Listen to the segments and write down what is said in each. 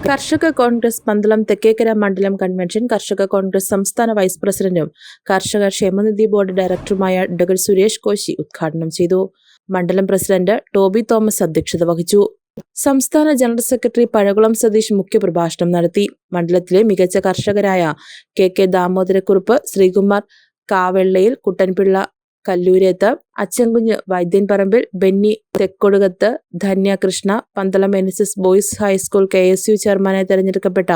കർഷക കോൺഗ്രസ് പന്തളം തെക്കേക്കര മണ്ഡലം കൺവെൻഷൻ കർഷക കോൺഗ്രസ് സംസ്ഥാന വൈസ് പ്രസിഡന്റും കർഷക ക്ഷേമനിധി ബോർഡ് ഡയറക്ടറുമായ ഡഗൽ സുരേഷ് കോശി ഉദ്ഘാടനം ചെയ്തു. മണ്ഡലം പ്രസിഡന്റ് ടോബി തോമസ് അധ്യക്ഷത വഹിച്ചു. സംസ്ഥാന ജനറൽ സെക്രട്ടറി പഴകുളം സതീഷ് മുഖ്യപ്രഭാഷണം നടത്തി. മണ്ഡലത്തിലെ മികച്ച കർഷകരായ K K ദാമോദരക്കുറുപ്പ് Sreekumar കാവെള്ളയിൽ Kuttanpillai Kallooreth Achankunju വൈദ്യൻപറമ്പിൽ Benny Thekkodukath Dhanya Krishna Pandalam N S S boys high school K S U ചെയർമാനായി തെരഞ്ഞെടുക്കപ്പെട്ട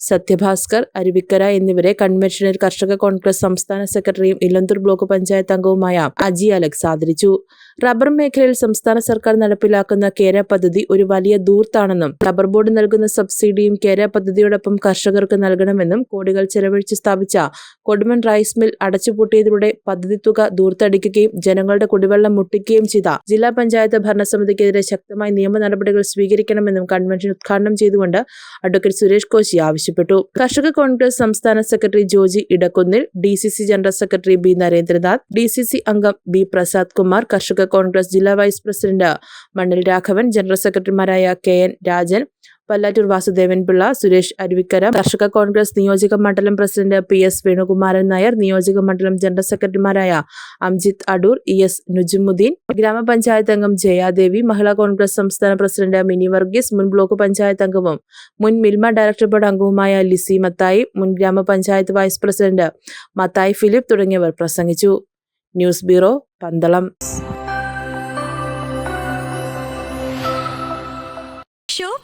സത്യഭാസ്കർ അരുവിക്കര എന്നിവരെ കൺവെൻഷനിൽ കർഷക കോൺഗ്രസ് സംസ്ഥാന സെക്രട്ടറിയും ഇലന്തൂർ ബ്ലോക്ക് പഞ്ചായത്ത് അംഗവുമായ അജി അലക്സ് ആദരിച്ചു. റബ്ബർ മേഖലയിൽ സംസ്ഥാന സർക്കാർ നടപ്പിലാക്കുന്ന കേര പദ്ധതി ഒരു വലിയ ദൂർത്താണെന്നും റബ്ബർ ബോർഡ് നൽകുന്ന സബ്സിഡിയും കേര പദ്ധതിയോടൊപ്പം കർഷകർക്ക് നൽകണമെന്നും കോടികൾ ചെലവഴിച്ച് സ്ഥാപിച്ച കൊടുമൺ റൈസ് മിൽ അടച്ചുപൂട്ടിയതിലൂടെ പദ്ധതി തുക ദൂർത്തടിക്കുകയും ജനങ്ങളുടെ കുടിവെള്ളം മുട്ടിക്കുകയും ചെയ്ത ജില്ലാ പഞ്ചായത്ത് ഭരണസമിതിക്കെതിരെ ശക്തമായ നിയമ നടപടികൾ സ്വീകരിക്കണമെന്നും കൺവെൻഷൻ ഉദ്ഘാടനം ചെയ്തുകൊണ്ട് അഡ്വക്കേറ്റ് സുരേഷ് കോശി ആവശ്യപ്പെട്ടു. കർഷക കോൺഗ്രസ് സംസ്ഥാന secretary Joji ഇടക്കുന്നിൽ D general secretary B Narendranath D അംഗം ബി പ്രസാദ് കുമാർ കർഷക കോൺഗ്രസ് ജില്ലാ വൈസ് പ്രസിഡന്റ് മണ്ണിൽ രാഘവൻ ജനറൽ സെക്രട്ടറിമാരായ കെ എൻ രാജൻ പല്ലാറ്റൂർ വാസുദേവൻ പിള്ള സുരേഷ് അരുവിക്കര കർഷക കോൺഗ്രസ് നിയോജക മണ്ഡലം president P S Venukumaran Nair നിയോജക മണ്ഡലം ജനറൽ സെക്രട്ടറിമാരായ അംജിത് അടൂർ ഇ എസ് നുജുമുദ്ദീൻ ഗ്രാമപഞ്ചായത്ത് അംഗം ജയാദേവി മഹിളാ കോൺഗ്രസ് സംസ്ഥാന പ്രസിഡന്റ് മിനി വർഗീസ് മുൻ ബ്ലോക്ക് പഞ്ചായത്ത് അംഗവും മുൻ മിൽമ ഡയറക്ടർ ബോർഡ് അംഗവുമായ ലിസി മത്തായി മുൻ ഗ്രാമപഞ്ചായത്ത് വൈസ് പ്രസിഡന്റ് മത്തായി ഫിലിപ്പ് തുടങ്ങിയവർ പ്രസംഗിച്ചു. News bureau Pandalam.